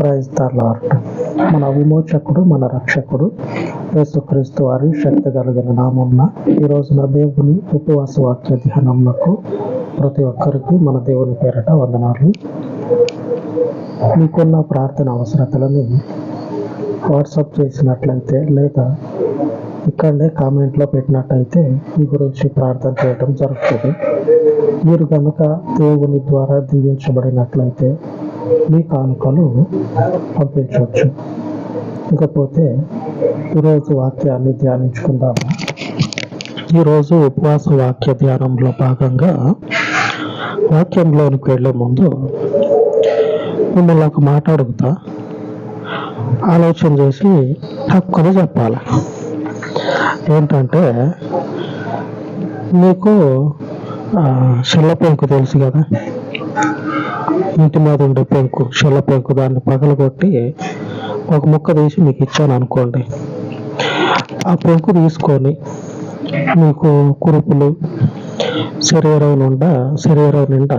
Praise the lord. మన విమోచకుడు మన రక్షకుడు యేసుక్రీస్తు వారి శక్తి కలిగిన నామున్న ఈ రోజున దేవుని ఉపవాస వాక్య ధ్యానములకు ప్రతి ఒక్కరికి మన దేవుని పేరట వందనాలు. మీకున్న ప్రార్థన అవసరతలని వాట్సాప్ చేసినట్లయితే లేదా ఇక్కడనే కామెంట్లో పెట్టినట్టయితే మీ గురించి ప్రార్థన చేయడం జరుగుతుంది. మీరు కనుక దేవుని ద్వారా దీవించబడినట్లయితే మీ కానుకలు పంపించవచ్చు. ఇకపోతే ఈరోజు వాక్యాన్ని ధ్యానించుకుందాము. ఈరోజు ఉపవాస వాక్య ధ్యానంలో భాగంగా వాక్యంలోనికి వెళ్ళే ముందు మిమ్మల్ని ఒక మాట అడుగుతా. ఆలోచన చేసి తక్కువ చెప్పాలి. ఏంటంటే మీకు ఆ, పెంకు తెలుసు కదా? ఇంటి మీద ఉండే పెంకు షెల్ల పెంకు దాన్ని పగలగొట్టి ఒక ముక్క తీసి మీకు ఇచ్చాను అనుకోండి. ఆ పెంకు తీసుకొని మీకు కురుపులు శరీరం నిండా శరీరం నిండా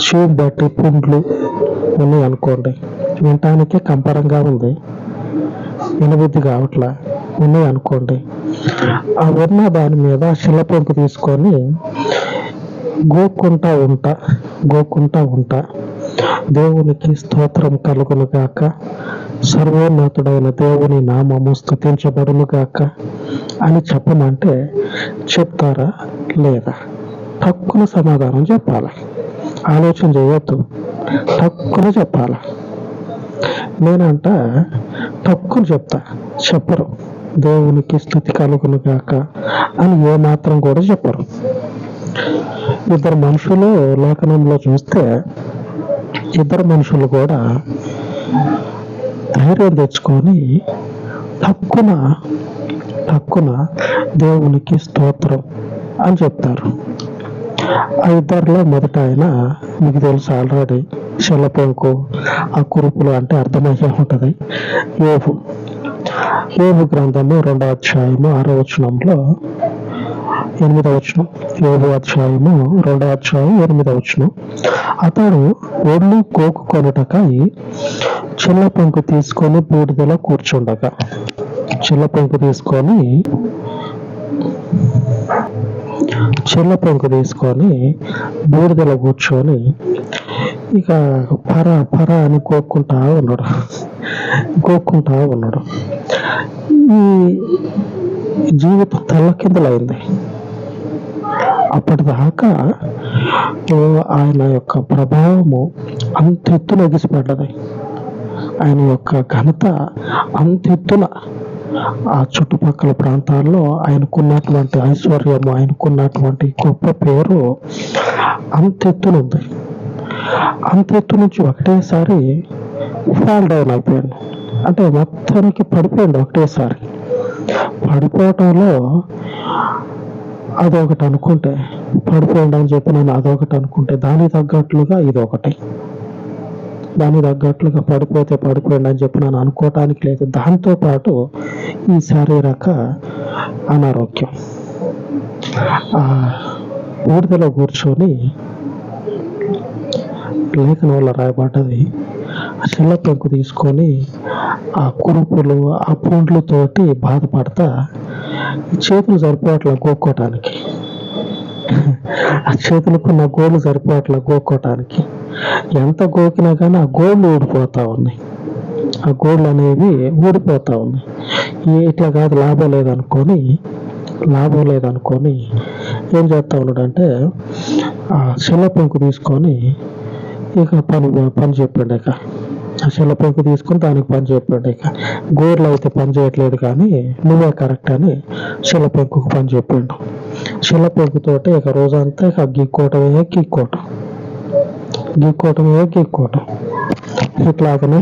షూట్ బట్టి పుండ్లు ఉన్నాయి అనుకోండి. వినటానికే కంపరంగా ఉంది. వినబుద్ధి కావట్లా? ఉన్నాయి అనుకోండి. ఆ ఉన్న దాని మీద శిలపెంకు తీసుకొని గోక్కుంటా ఉంటా గోక్కుంటా ఉంటా. దేవునికి స్తోత్రం కలుగునుగాక సర్వోన్నతుడైన దేవుని నామము స్థుతించబడునుగాక అని చెప్పమంటే చెప్తారా లేదా? తక్కువ సమాధానం చెప్పాలి? ఆలోచన చేయొద్దు. తక్కువ చెప్పాలి? నేనంట తక్కువ చెప్తా. చెప్పరు. దేవునికి స్థుతి కలుగును గాక అని ఏ మాత్రం కూడా చెప్పరు. ఇద్దరు మనుషులు లేఖనంలో చూస్తే ఇద్దరు మనుషులు కూడా ధైర్యం తెచ్చుకొని తక్కువ తక్కువ దేవునికి స్తోత్రం అని చెప్తారు. ఆ ఇద్దరిలో మొదట ఆయన మీకు తెలుసు ఆల్రెడీ శిలపెంకు ఆ కురుపులు అంటే అర్థమయ్యే ఉంటుంది. ఏపు ఏబు గ్రంథము రెండో అధ్యాయము ఆరో వచనంలో ఎనిమిదవ వచనం ఏడు అధ్యాయము రెండవ అధ్యాయం ఎనిమిదవ వచనం. అతడు ఒళ్ళు కోకు కొనుటకై చిల్ల పెంకు తీసుకొని బూడిదలో కూర్చుండగా. చిల్ల పెంకు తీసుకొని చిల్ల పెంకు తీసుకొని బూడిదలో కూర్చొని ఇక పర పర అని కోక్కుంటా ఉన్నాడు. కోక్కుంటా ఉన్నాడు. ఈ జీవితం తల్లకిందులైంది అప్పటిదాకా ఆయన యొక్క ప్రభావము అంతెత్తున ఎగిసిపడ్డది. ఆయన యొక్క ఘనత అంత ఎత్తున ఆ చుట్టుపక్కల ప్రాంతాల్లో ఆయనకున్నటువంటి ఐశ్వర్యము ఆయనకున్నటువంటి గొప్ప పేరు అంత ఎత్తున ఉంది. అంత ఎత్తు నుంచి ఒకటేసారి ఫాల్ డౌన్ అయిపోయాను అంటే మొత్తానికి పడిపోయింది ఒకటేసారి. పడిపోవటంలో అదొకటి అనుకుంటే పడిపోండి అని చెప్పి నేను అదొకటి అనుకుంటే దానికి తగ్గట్లుగా ఇది ఒకటి దానికి తగ్గట్లుగా పడిపోతే పడిపోయింది అని చెప్పి నేను అనుకోవటానికి లేదు. దాంతో పాటు ఈ శారీరక అనారోగ్యం. ఆ బూడిదలో కూర్చొని లేఖనంలో రాయబడ్డది చిల్ల పెంకు తీసుకొని ఆ కురుపులు ఆ పుండ్లతోటి బాధపడతా చేతులు సరిపోవట్లా గోక్కోటానికి? ఆ చేతులకు నా గోళ్ళు సరిపోవట్లా గోక్కోటానికి? ఎంత గోకినా కానీ ఆ గోళ్ళు ఊడిపోతా ఉన్నాయి. ఆ గోళ్ళు అనేవి ఊడిపోతా ఉన్నాయి. ఇట్లా కాదు లాభం లేదనుకొని లాభం లేదనుకొని ఏం చేస్తా ఉన్నాడంటే ఆ చిల్ల పెంకు తీసుకొని ఇక పని పని చెప్పాడు ఇక. ఆ చిల్ల తీసుకొని దానికి పని చెప్పాడు ఇక. గోర్లు అయితే పని చేయట్లేదు కానీ నువ్వే కరెక్ట్ అని చిల్ల పెంకుకు పని చెప్పిండు. చిల్ల పెంకుతోటి ఇక రోజంతా ఇక గీక్కోవటమే గీక్కోవటం గీక్కోవటమే గీక్కోవటం ఇట్లాగనే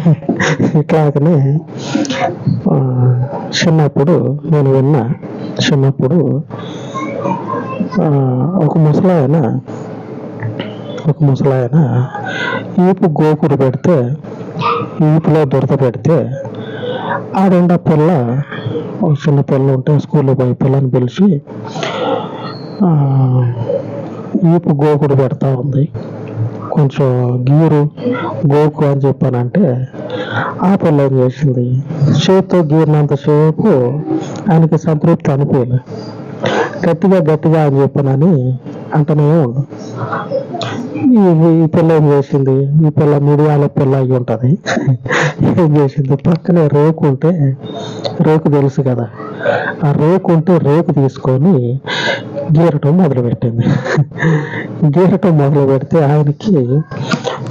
ఇట్లాగనే చిన్నప్పుడు నేను విన్నా చిన్నప్పుడు ఒక ముసలాయన ఒక ముసలాయన ఈపు గోకుడు పెడితే ఈపులో దురద పెడితే ఆడుండ పిల్ల ఒక చిన్న పిల్ల ఉంటే స్కూల్లో పోయి పిల్లని పిలిచి ఈపు గోకుడు పెడతా ఉంది. కొంచెం గీరు గోకు అని చెప్పానంటే ఆ పిల్ల ఏం చేసింది? చేతితో గీరినంతసేపు ఆయనకి సంతృప్తి అనిపించలేదు గట్టిగా గట్టిగా అని చెప్పానని అంటనే ఈ పిల్ల ఏం చేసింది? ఈ పిల్ల మిడియాల పిల్ల అయి ఉంటది. ఏం చేసింది? పక్కనే రేకు ఉంటే రేకు తెలుసు కదా. ఆ రేకు ఉంటే రేకు తీసుకొని గీరటం మొదలు పెట్టింది గీరటం మొదలు పెడితే ఆయనకి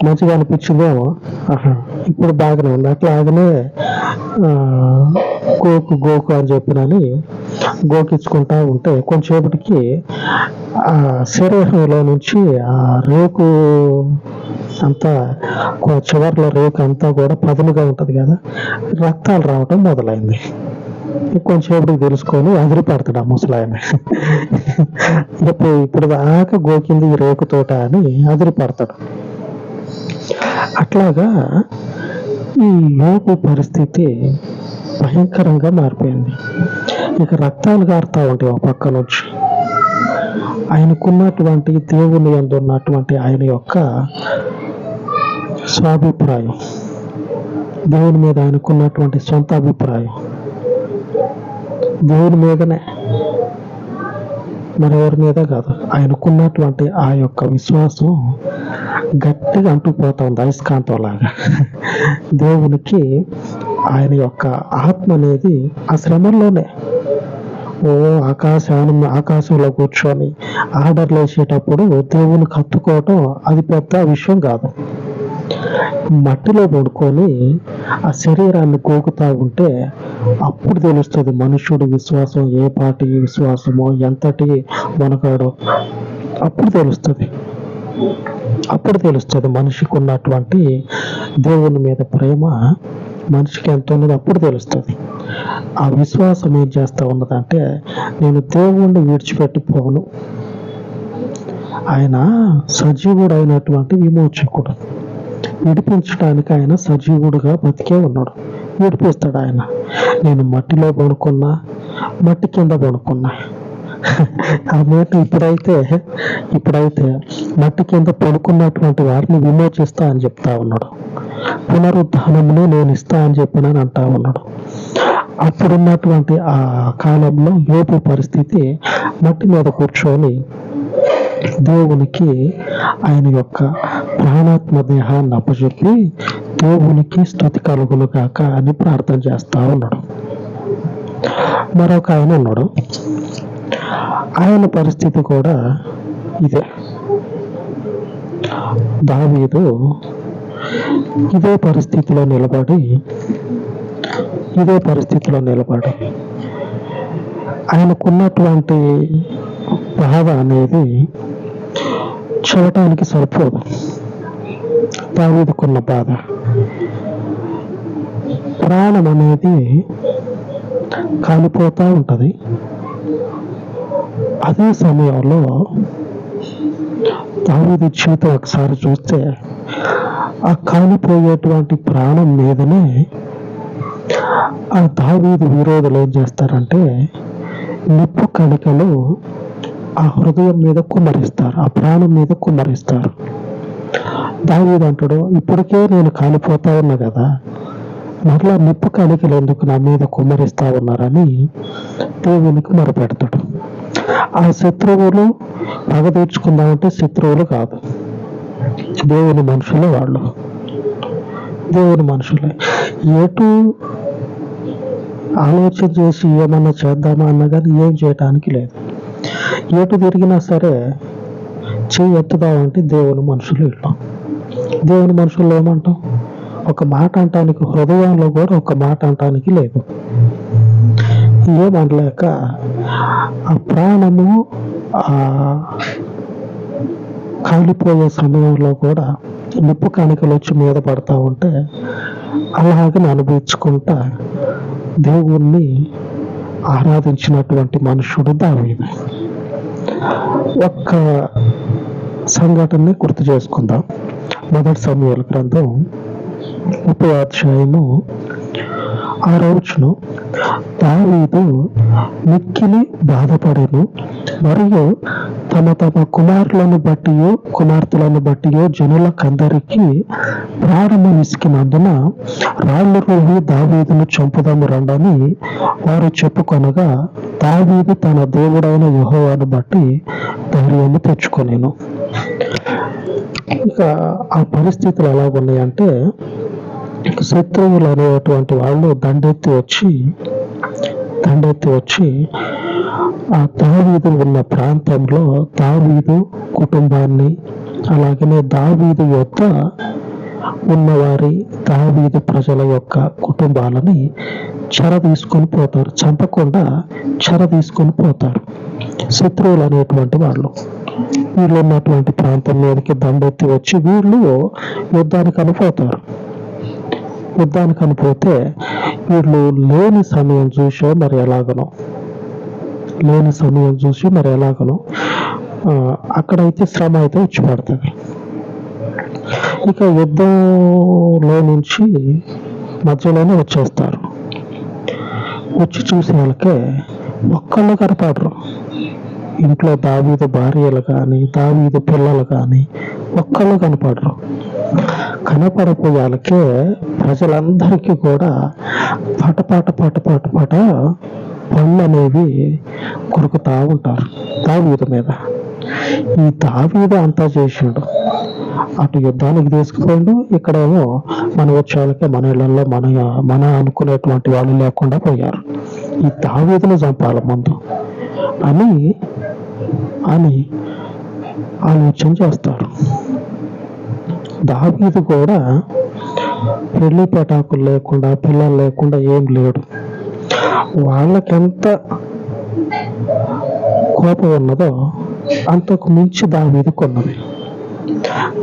మంచిగా అనిపించిందేమో. ఆహా, ఇప్పుడు బాగానే ఉంది. అట్లాగనే గోకు గోకు అని చెప్పినని గోకించుకుంటా ఉంటే కొంచెంసేపటికి ఆ శరీరంలో నుంచి ఆ రేకు అంతా కొ- రేకు అంతా కూడా పదునుగా ఉంటుంది కదా రక్తాలు రావటం మొదలైంది. కొంచెంసేపటికి తెలుసుకొని అదిరి పడతాడు ఆ ముసలాయన. ఇప్పుడు ఇప్పుడు దాకా గోకింది ఈ రేకు తోట అని అదిరి పడతాడు. అట్లాగా ఈ యోగు పరిస్థితి భయంకరంగా మారిపోయింది. ఇక రక్తాలు గారుతా ఉంటాయి ఒక పక్క నుంచి. ఆయనకున్నటువంటి దేవుని ఎందున్నటువంటి ఆయన యొక్క స్వాభిప్రాయం. దేవుని మీద ఆయనకున్నటువంటి సొంత అభిప్రాయం. దేవుని మీదనే మరెవరి మీద కాదు ఆయనకున్నటువంటి ఆ యొక్క విశ్వాసం గట్టిగా అంటుకుపోతుంది అయస్కాంతం లాగా దేవునికి ఆయన యొక్క ఆత్మ అనేది ఆ శ్రమంలోనే. ఓ ఆకాశాన్ని ఆకాశంలో కూర్చొని ఆర్డర్లు వేసేటప్పుడు దేవుని కత్తుకోవటం అది పెద్ద విషయం కాదు. మట్టిలో పడుకొని ఆ శరీరాన్ని గోకుతా ఉంటే అప్పుడు తెలుస్తుంది మనుషుడి విశ్వాసం ఏ పాటి విశ్వాసమో ఎంతటి మనకాడో అప్పుడు తెలుస్తుంది. అప్పుడు తెలుస్తుంది మనిషికి ఉన్నటువంటి దేవుని మీద ప్రేమ మనిషికి ఎంత ఉన్నది అప్పుడు తెలుస్తుంది. ఆ విశ్వాసం ఏం చేస్తా ఉన్నదంటే నేను దేవుణ్ణి విడిచిపెట్టిపోను ఆయన సజీవుడు అయినటువంటి విమోచకుడు. విడిపించడానికి ఆయన సజీవుడుగా బతికే ఉన్నాడు. విడిపిస్తాడు ఆయన. నేను మట్టిలో పడుకున్నా మట్టి కింద పడుకున్నా. ఆ మాట ఇప్పుడైతే ఇప్పుడైతే మట్టి కింద పడుకున్నటువంటి వారిని విమోచిస్తా అని చెప్తా ఉన్నాడు. పునరుద్ధానమును నేను ఇస్తా అని చెప్పినని అంటా ఉన్నాడు. అప్పుడున్నటువంటి ఆ కాలంలో యోపు పరిస్థితి మట్టి మీద కూర్చొని దేవునికి ఆయన యొక్క ప్రాణాత్మ దేహాన్ని అప్పచెప్పి దేవునికి స్థుతి కలుగును కాక అని ప్రార్థన చేస్తా ఉన్నాడు. మరొక ఆయన ఉన్నాడు ఆయన పరిస్థితి కూడా ఇదే. దావీదు ఇదే పరిస్థితిలో నిలబడి ఇదే పరిస్థితిలో నిలబడి ఆయనకున్నటువంటి బాధ అనేది చూడటానికి సరిపోదు. దావీదుకున్న బాధ. ప్రాణం అనేది కాలిపోతూ ఉంటుంది. అదే సమయంలో దావీదు జీవితం ఒకసారి చూస్తే ఆ కాలిపోయేటువంటి ప్రాణం మీదనే ఆ దావీదు విరోధులు ఏం చేస్తారంటే నిప్పు కణికలు ఆ హృదయం మీద కుమ్మరిస్తారు ఆ ప్రాణం మీద కుమ్మరిస్తారు. దావీదు అంటాడు ఇప్పటికే నేను కాలిపోతా ఉన్నా కదా మరలా నిప్పు కణికలు ఎందుకు నా మీద కుమ్మరిస్తా ఉన్నారని దేవునికి మొరపెడతాడు. ఆ శత్రువులు పగ తీర్చుకుందామంటే శత్రువులు కాదు. దేవుని మనుషులు వాళ్ళు. దేవుని మనుషులే. ఎటు ఆలోచన చేసి ఏమన్నా చేద్దామా అన్నా కానీ ఏం చేయటానికి లేదు. ఎటు తిరిగినా సరే చేయి ఎత్తుదామంటే దేవుని మనుషులు వీళ్ళు దేవుని మనుషులు ఏమంటాం? ఒక మాట అంటానికి హృదయంలో కూడా ఒక మాట అంటానికి లేదు. ఏమనలేక ఆ ప్రాణము కాలిపోయే సమయంలో కూడా నిప్పు కాணிకలు వచ్చి మీద పడతా ఉంటే అలాగే అనుభవించుకుంటా దేవుణ్ణి ఆరాధించినటువంటి మనుషుడు దావీదు. ఒక్క సంఘటనని గుర్తు చేసుకుందాం. మొదటి సమయాల గ్రంథం ముప్పై అధ్యాయము ఆ దావీదు మిక్కిలి బాధపడేను. మరియు తమ తమ కుమారులను బట్టి కుమార్తెలను బట్టి జనులకందరికీ ప్రాణము నిసికినందున రాళ్ళు రోహి దావీదును చంపుదాము రండని వారు చెప్పుకొనగా దావీదు తన దేవుడైన యెహోవాను బట్టి ధైర్యాన్ని తెచ్చుకొనేను. ఇక ఆ పరిస్థితులు ఎలా ఉన్నాయంటే శత్రువులు అనేటువంటి వాళ్ళు దండెత్తి వచ్చి దండెత్తి వచ్చి ఆ దావీదు ఉన్న ప్రాంతంలో దావీదు కుటుంబాన్ని అలాగనే దావీదు యొక్క ఉన్నవారి దావీదు ప్రజల యొక్క కుటుంబాలని చెర తీసుకొని పోతారు. చంపకుండా చెర తీసుకొని పోతారు శత్రువులు అనేటువంటి వాళ్ళు. వీళ్ళు ఉన్నటువంటి ప్రాంతం మీదకి దండెత్తి వచ్చి వీళ్ళు యుద్ధానికి అనిపోతారు. యుద్ధానికి అనిపోతే వీళ్ళు లేని సమయం చూసో మరి ఎలాగనో లేని సమయం చూసి మరి ఎలాగనో అక్కడైతే శ్రమ అయితే వచ్చి పడుతుంది. ఇక యుద్ధంలో నుంచి మధ్యలోనే వచ్చేస్తారు. వచ్చి చూసే వాళ్ళకే ఒక్కళ్ళు కనపడరు. ఇంట్లో దావీద భార్యలు కానీ దావీద పిల్లలు కానీ ఒక్కళ్ళు కనపడరు. కనపడపోయాలకే ప్రజలందరికీ కూడా పాట పాట పాట పాట పాట పళ్ళు అనేవి కొరుకుతా ఉంటారు దావీదు మీద. ఈ దావీదు అంతా చేసిండు. అటు యుద్ధానికి తీసుకుపోయిండు. ఇక్కడేమో మన వచ్చేవాళ్ళకే మన ఇళ్ళలో మన మన అనుకునేటువంటి వాళ్ళు లేకుండా పోయారు. ఈ దావీదును చంపాలి ముందు అని అని ఆలోచన చేస్తారు. దావీదు కూడా పెళ్ళి పటాకులు లేకుండా పిల్లలు లేకుండా ఏం లేడు. వాళ్ళకెంత కోపం ఉన్నదో అంతకు మించి దావీదుకు కొన్నది.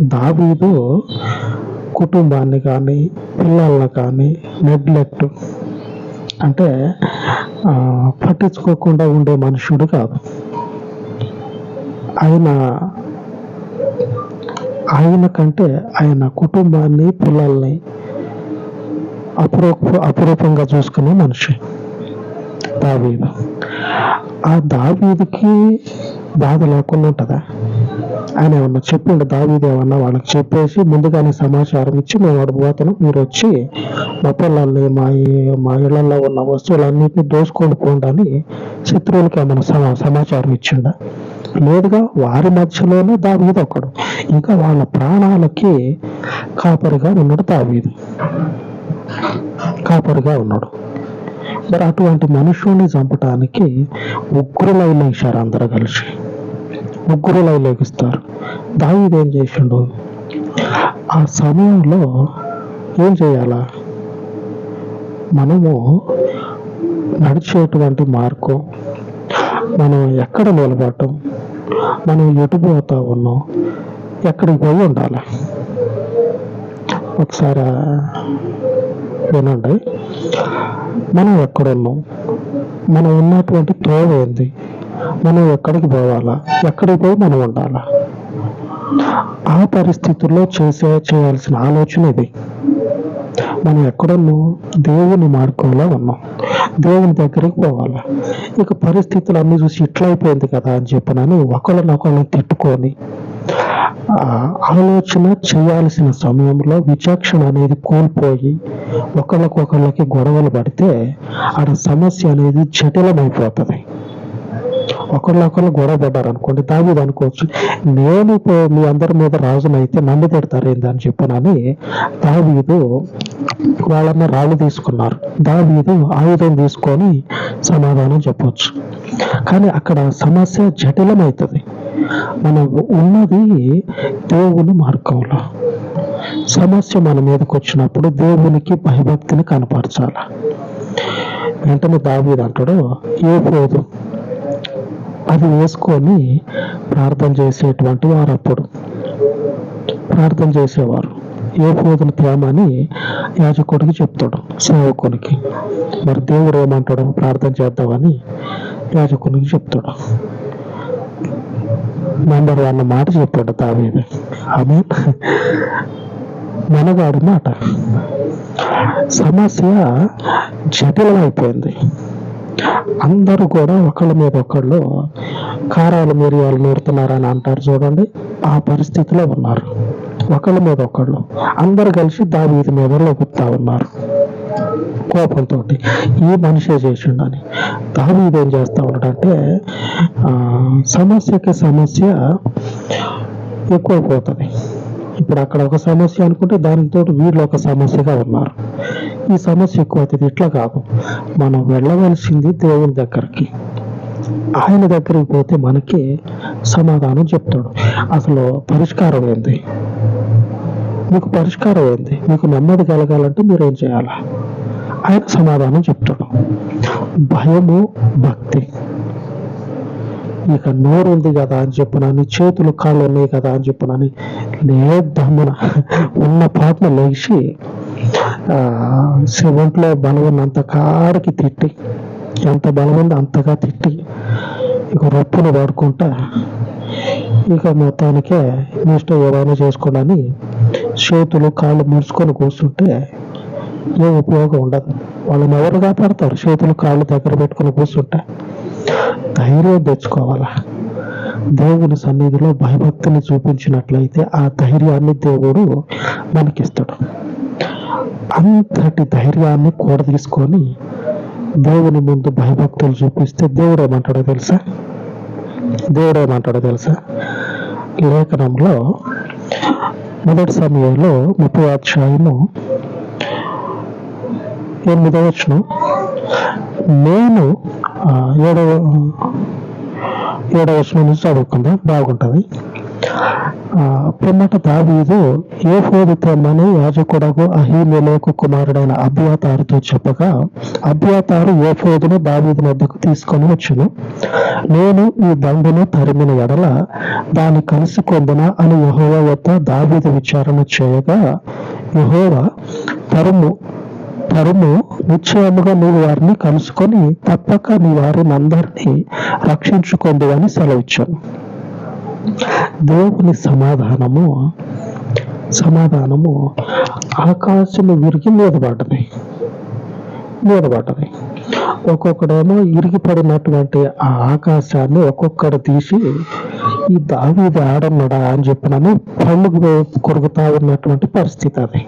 దావీదు కుటుంబాన్ని కానీ పిల్లల్ని కానీ నెగ్లెక్ట్ అంటే పట్టించుకోకుండా ఉండే మనుషుడు కాదు. ఆయన ఆయన కంటే ఆయన కుటుంబాన్ని పిల్లల్ని అపురూప అపురూపంగా చూసుకునే మనిషి దావీదు. ఆ దావీదికి బాధ లేకుండా ఉంటుందా? ఆయన ఏమన్నా చెప్పిండు? దావీది ఏమన్నా వాళ్ళకి చెప్పేసి ముందుగానే సమాచారం ఇచ్చి మేము వాడు మీరు వచ్చి మా పిల్లల్ని మా ఈ- మా ఇళ్ళలో ఉన్న వస్తువులన్నింటినీ దోసుకొని పోండి అని శత్రువులకి ఏమన్నా సమా సమాచారం ఇచ్చిండా? లేదుగా వారి మధ్యలోనే దావీదు ఒకడు. ఇంకా వాళ్ళ ప్రాణాలకి కాపరిగా ఉన్నాడు దావీదు. కాపరిగా ఉన్నాడు. మరి అటువంటి మనుషుల్ని చంపటానికి ఉగ్రులై లేచారు అందరూ కలిసి ఉగ్రులై లేగిస్తారు దావీదు ఏం చేసిండు? ఆ సమయంలో ఏం చేయాలా? మనము నడిచేటువంటి మార్గం మనం ఎక్కడ నిలబడటం? మనం ఎటు పోతా ఉన్నాం? ఎక్కడికి పోయి ఉండాలి? ఒకసారి వినండి. మనం ఎక్కడున్నాం? మనం ఉన్నటువంటి త్రోవ ఏంది? మనం ఎక్కడికి పోవాలా? ఎక్కడికి పోయి మనం ఉండాలా? ఆ పరిస్థితుల్లో చేసే చేయాల్సిన ఆలోచన ఇది. మనం ఎక్కడున్నాం? దేవుని మార్గంలో ఉన్నాం. దేవుని దగ్గరికి పోవాలా? ఇక పరిస్థితులు అన్ని చూసి ఇట్లా అయిపోయింది కదా అని చెప్పనని ఒకళ్ళనొకళ్ళని తిట్టుకొని ఆలోచన చేయాల్సిన సమయంలో విచక్షణ అనేది కోల్పోయి ఒకళ్ళకొకళ్ళకి గొడవలు పడితే ఆడ సమస్య అనేది జటిలమైపోతుంది. ఒకళ్ళొకళ్ళు గొడవ పడ్డారు అనుకోండి దావీదు అనుకోవచ్చు. నేను ఇప్పుడు మీ అందరి మీద రాజునైతే నన్ను తిడతారు ఏంది అని చెప్పనని దావీదు వాళ్ళన్న రాళ్ళు తీసుకున్నారు. దావీదు ఆయుధం తీసుకొని సమాధానం చెప్పొచ్చు. కానీ అక్కడ సమస్య జటిలమవుతుంది మనం ఉన్నది దేవుని మార్గంలో. సమస్య మన మీదకి వచ్చినప్పుడు దేవునికి భయభక్తిని కనపరచాల. వెంటనే దావీదు అంటాడు ఏ పోదు అది వేసుకొని ప్రార్థన చేసేటువంటి వారు అప్పుడు. ప్రార్థన చేసేవారు. ఏ పోదును తేమని యాజకుడికి చెప్తాడు సేవకునికి. మరి దేవుడు ఏమంటాడు? ప్రార్థన చేద్దామని యాజకునికి చెప్తాడు. నంబర్ వన్ మాట చెప్పాడు తావేది ఆమె మనగాడు మాట. సమస్య జటిలమైపోయింది. అందరూ కూడా ఒకళ్ళ మీద ఒకళ్ళు కారాలు మిరియాలు నేడుతున్నారని అంటారు చూడండి. ఆ పరిస్థితిలో ఉన్నారు. ఒకళ్ళ మీద ఒకళ్ళు. అందరు కలిసి దావీది మీద లొగుతా ఉన్నారు. కోపంతో ఈ మనిషే చేసిండని. దావీది ఏం చేస్తా ఉన్నాడంటే ఆ, సమస్యకి సమస్య ఎక్కువైపోతుంది. ఇప్పుడు అక్కడ ఒక సమస్య అనుకుంటే దానితో వీళ్ళు ఒక సమస్యగా ఉన్నారు. ఈ సమస్య ఎక్కువ అవుతుంది. ఇట్లా కాదు. మనం వెళ్ళవలసింది దేవుని దగ్గరికి. ఆయన దగ్గరికి పోతే మనకి సమాధానం చెప్తాడు. అసలు పరిష్కారం ఏంది? మీకు పరిష్కారం ఏంది? మీకు నెమ్మది కలగాలంటే మీరు ఏం చేయాలా? ఆయన సమాధానం చెప్తాడు. భయము భక్తి. ఇక నోరు ఉంది కదా అని చెప్పునని చేతులు కాళ్ళు ఉన్నాయి కదా అని చెప్పునని లేదమ్మున ఉన్న పాపను లేచి ఆ, శివంట్లో బలం ఉన్నంత కాడికి తిట్టి ఎంత బలం ఉంది అంతగా తిట్టి ఇక రొప్పును వాడుకుంటా ఇక మొత్తానికే మీ ఇష్టం ఏదైనా చేసుకోండి చేతులు కాళ్ళు ముడుచుకొని కూర్చుంటే ఏ ఉపయోగం ఉండదు. వాళ్ళని ఎవరు కాపాడతారు? చేతులు కాళ్ళు దగ్గర పెట్టుకొని కూర్చుంటే. ధైర్యం తెచ్చుకోవాలా? దేవుని సన్నిధిలో భయభక్తిని చూపించినట్లయితే ఆ ధైర్యాన్ని దేవుడు మనకిస్తాడు. అంతటి ధైర్యాన్ని కూడ తీసుకొని దేవుని ముందు భయభక్తులు చూపిస్తే దేవుడు ఏమంటాడో తెలుసా? దేవుడు ఏమంటాడో తెలుసా? లేఖనంలో మొదటి సమయంలో ముప్పై అధ్యాయము ఎనిమిదవ వచనం. నేను ఏడవ ఏడవ వచనం నుంచి చదువుకుందాం? బాగుంటుంది. పిమ్మట దావీదు ఏ ఫోదు తెమ్మని యాజకుడకు అహీమెలకు కుమారుడైన అభ్యాతారుతో చెప్పగా అభ్యాతారు ఏ ఫోదును దావీదు మధ్యకు తీసుకొని వచ్చును. నేను ఈ దండును తరిమిన ఎడల దాన్ని కలిసి కొందున అని యహోవ వద్ద దావీదు విచారణ చేయగా యహోవ తరుము తరుము నిశ్చయముగా నీవు వారిని కలుసుకొని తప్పక నీ వారిని అందరినీ రక్షించుకోండి అని సెలవిచ్చాను దేవుని సమాధానము సమాధానము ఆకాశము విరిగి మీద పడ్డది మీద పడ్డది ఒక్కొక్కడేమో ఇరిగిపడినటువంటి ఆ ఆకాశాన్ని ఒక్కొక్కడు తీసి ఈ దావీది ఆడన్నాడా? అని చెప్పినని పళ్ళు కొరుకుతా ఉన్నటువంటి పరిస్థితి అది.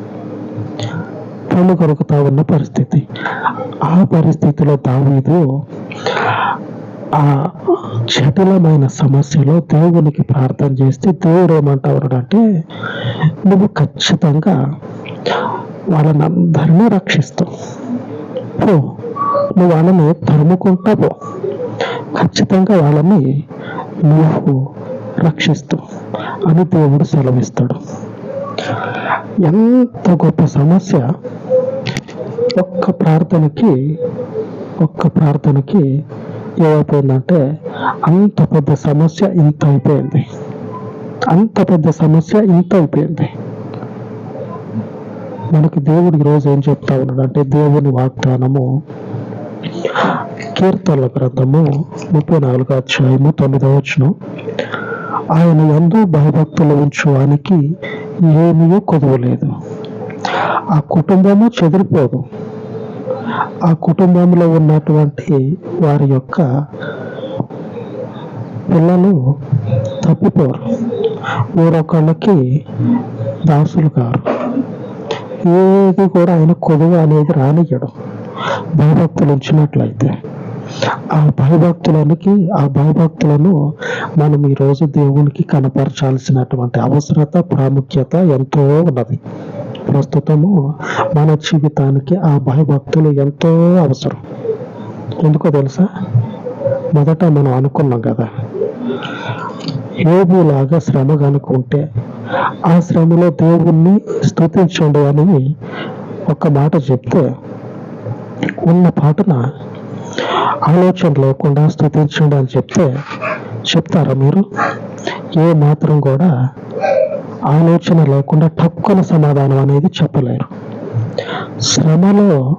పళ్ళు కొరుకుతా ఉన్న పరిస్థితి. ఆ పరిస్థితిలో దావీదు ఆ జటిలమైన సమస్యలో దేవునికి ప్రార్థన చేస్తే దేవుడు ఏమంటాడు అంటే నువ్వు ఖచ్చితంగా వాళ్ళని అందరినీ రక్షిస్తావు పో. నువ్వు వాళ్ళని తరుముకుంటా పో. ఖచ్చితంగా వాళ్ళని నువ్వు రక్షిస్తావు అని దేవుడు సెలవిస్తాడు. ఎంత గొప్ప సమస్య. ఒక్క ప్రార్థనకి ఒక్క ప్రార్థనకి ఏమైపోయిందంటే అంత పెద్ద సమస్య ఇంత అయిపోయింది. అంత పెద్ద సమస్య ఇంత అయిపోయింది. మనకి దేవుడు ఈరోజు ఏం చెప్తా ఉన్నాడు అంటే దేవుని వాగ్దానము కీర్తనల గ్రంథము ముప్పై నాలుగు అధ్యాయము తొమ్మిదవ ఆయన ఎందు భయభక్తులు ఉంచువానికి ఏమీ కుదవలేదు. ఆ కుటుంబము చెదిరిపోదు. ఆ కుటుంబంలో ఉన్నటువంటి వారి యొక్క పిల్లలు తప్పిపోరు. వేరొకళ్ళకి దాసులు కారు. ఏది కూడా ఆయన కొదువ అనేది రానియడం భయభక్తులు ఉంచినట్లయితే. ఆ భయభక్తులకి ఆ భయభక్తులను మనం ఈరోజు దేవునికి కనపరచాల్సినటువంటి అవసరత ప్రాముఖ్యత ఎంతో ఉన్నది. ప్రస్తుతము మన జీవితానికి ఆ భయభక్తులు ఎంతో అవసరం. ఎందుకో తెలుసా? మొదట మనం అనుకున్నాం కదా ఏబులాగా శ్రమ కనుకుంటే ఆ శ్రమలో దేవుణ్ణి స్థుతించండి అని ఒక మాట చెప్తే ఉన్న పాటన ఆలోచన లేకుండా స్థుతించండి అని చెప్తే చెప్తారా మీరు? ఏ మాత్రం కూడా ఆలోచన లేకుండా టక్కున సమాధానం అనేది చెప్పలేరు. శ్రమలో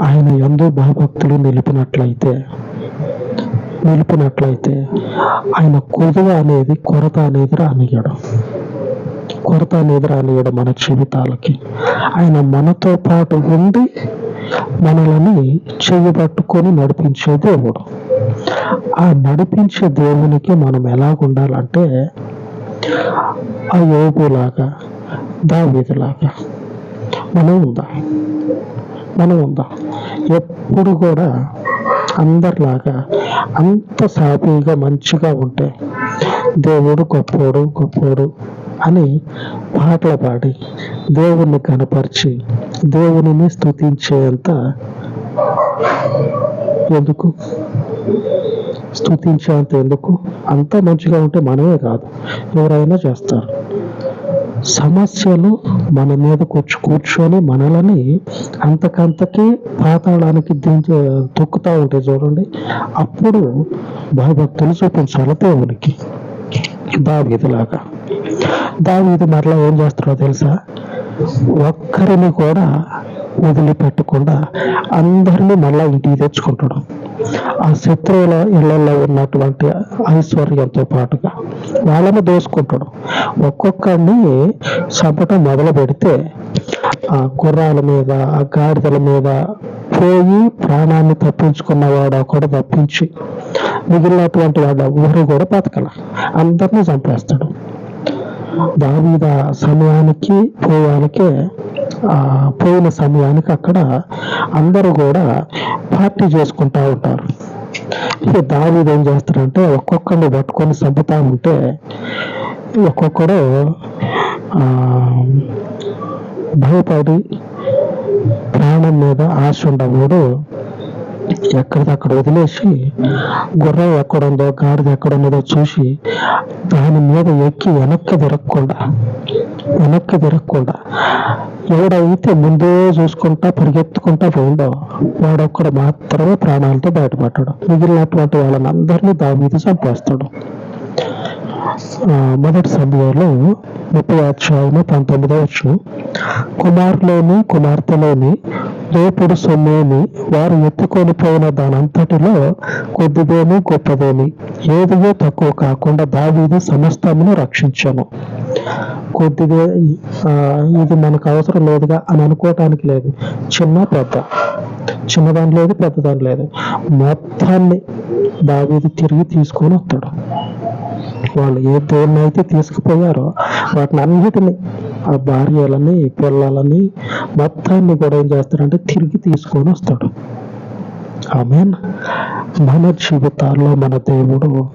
ఆయన ఎందు భయభక్తులు నిలిపినట్లయితే నిలిపినట్లయితే ఆయన కొదువ అనేది కొరత అనేది రానియడం కొరత అనేది రానియడం మన జీవితాలకి. ఆయన మనతో పాటు ఉండి మనల్ని చెయ్యి పట్టుకొని నడిపించే దేవుడు. ఆ నడిపించే దేవునికి మనం ఎలాగుండాలంటే ఆ యోగులాగా దావీదులాగా మనం ఉందా మనం ఉందా ఎప్పుడు కూడా అందరిలాగా అంత సాఫీగా మంచిగా ఉంటే దేవుడు గొప్పోడు గొప్పోడు అని పాటలు పాడి దేవుణ్ణి కనపరిచి దేవుని స్థుతించేంత ఎందుకు? స్థుతించేంత ఎందుకు? అంత మంచిగా ఉంటే మనమే కాదు ఎవరైనా చేస్తారు. సమస్యలు మన మీద కూర్చు కూర్చొని మనలని అంతకంతకి పాతాళానికి దించే తొక్కుతూ ఉంటాయి చూడండి. అప్పుడు భయభక్తులు చూపించాలి దేవునికి. దావీదిలాగా. దావీది మరలా ఏం చేస్తారో తెలుసా? ఒక్కరిని కూడా వదిలిపెట్టకుండా అందరినీ మళ్ళా ఇంటికి తెచ్చుకుంటాడు. ఆ శత్రువుల ఇళ్ళలో ఉన్నటువంటి ఐశ్వర్యంతో పాటుగా వాళ్ళని దోసుకుంటాడు. ఒక్కొక్కరిని చంపటం మొదలు పెడితే ఆ గుర్రాల మీద ఆ గాడిదల మీద పోయి ప్రాణాన్ని తప్పించుకున్న వాడు ఒకడు తప్పించి మిగిలినటువంటి వాడు ఎవరు కూడా బతకల. అందరినీ చంపేస్తాడు. దావీద సమయానికి పోయానికి ఆ పోయిన సమయానికి అక్కడ అందరూ కూడా పార్టీ చేసుకుంటా ఉంటారు. ఇక దావీదు ఏం చేస్తారంటే ఒక్కొక్కరిని పట్టుకొని చంపుతా ఉంటే ఒక్కొక్కడు ఆ, భయపడి ప్రాణం మీద ఆశ ఉండకూడదు. ఎక్కడిదక్కడ వదిలేసి గుర్రం ఎక్కడుందో గాడిద ఎక్కడున్నదో చూసి దాని మీద ఎక్కి వెనక్కి తిరగకుండా వెనక్కి తిరగకుండా ఎవడైతే ముందే చూసుకుంటా పరిగెత్తుకుంటా పోయిండో వాడొక్కడు మాత్రమే ప్రాణాలతో బయటపడ్డాడు. మిగిలినటువంటి వాళ్ళని అందరినీ మీద చంపేస్తాడు. మొదటి సంధిలో ముప్పై అధ్యాయము పంతొమ్మిదో వచ్చు కుమారులేని కుమార్తెలేని రేపుడు సొమ్మేమి వారు ఎత్తుకొని పోయిన దానంతటిలో కొద్దిదేమి గొప్పదేమి. ఏదియో తక్కువ కాకుండా దావీది సమస్తమును రక్షించను. కొద్దిదే ఇది మనకు అవసరం లేదుగా అని అనుకోవటానికి లేదు. చిన్న పెద్ద చిన్నదాని లేదు పెద్దదాని లేదు. మొత్తాన్ని దావీది తిరిగి తీసుకొని వస్తాడు. వాళ్ళు ఏ దేవుణ్ణి అయితే తీసుకుపోయారో వాటిని అన్నిటిని ఆ భార్యలని పిల్లలని మొత్తాన్ని కూడా ఏం చేస్తాడంటే తిరిగి తీసుకొని వస్తాడు. ఆమెన్. మన జీవితాల్లో మన దేవుడు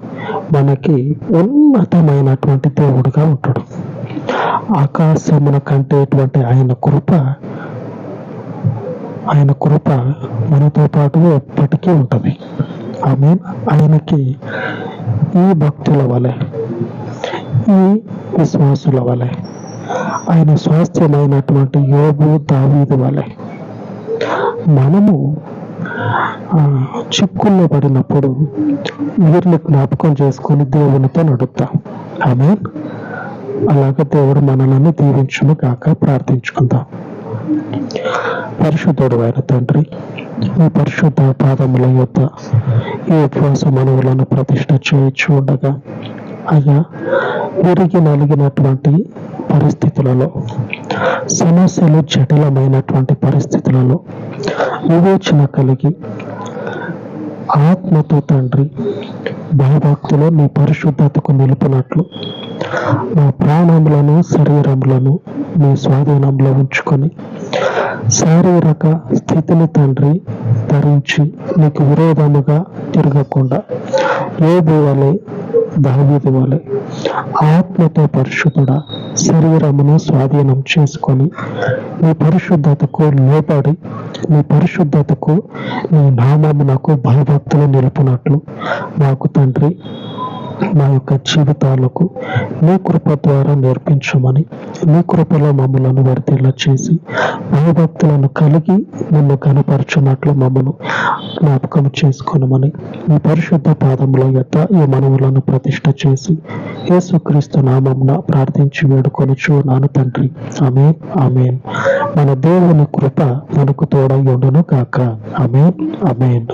మనకి ఉన్నతమైనటువంటి దేవుడుగా ఉంటాడు. ఆకాశమున కంటేటువంటి ఆయన కృప ఆయన కృప మనతో పాటు ఎప్పటికీ ఉంటుంది. ఆమె ఆయనకి ఈ భక్తుల వలె ఈ విశ్వాసుల వలె ఆయన స్వాస్థ్యమైనటువంటి యోగు దావీదు వలె మనము ఆ, చిక్కుల్లో పడినప్పుడు వీరిని జ్ఞాపకం చేసుకొని దేవునితో నడుపుతాం. ఆమె అలాగ దేవుడు మనల్ని దీవించును కాక ప్రార్థించుకుందాం. పరిశుద్ధుడు అయిన తండ్రి ఈ పరిశుద్ధ పాదముల యొక్క ఈ ఉపవాస మనవులను ప్రతిష్ట చేయించుండగా అయ్యా విరిగి నలిగినటువంటి పరిస్థితులలో సమస్యలు జటిలమైనటువంటి పరిస్థితులలో వివేచన కలిగి ఆత్మతో తండ్రి భయభక్తులు నీ పరిశుద్ధతకు నిలుపునట్లు. మా ప్రాణములను శరీరములను మీ స్వాధీనంలో ఉంచుకొని శారీరక స్థితిని తండ్రి ధరించి నీకు విరోధముగా తిరగకుండా ఏబు వలె దావీదు వలె ఆత్మతో పరిశుద్ధుడా. శరీరమును స్వాధీనం చేసుకొని నీ పరిశుద్ధతకు లోబడి నీ పరిశుద్ధతకు నీ నామమునకు భయభక్తులు నిలుపునట్లు. మాకు తండ్రి మా యొక్క జీవితాలకు నీ కృప ద్వారా నేర్పించమని నీ కృపలో మమ్మలను వర్తిల్ల చేసి భయభక్తులను కలిగి నిన్ను కనపరచున్నట్లు మమ్మను జ్ఞాపకం చేసుకొనమని మీ పరిశుద్ధ పాదముల యొక్క ఈ మనవులను ప్రతిష్ట చేసి యేసుక్రీస్తు నామంన ప్రార్థించి వేడుకొనుచు నాను తండ్రి. Amen amen. మన దేవుని కృప మనకు తోడై ఉండును కాక ఆమెన్ ఆమెన్.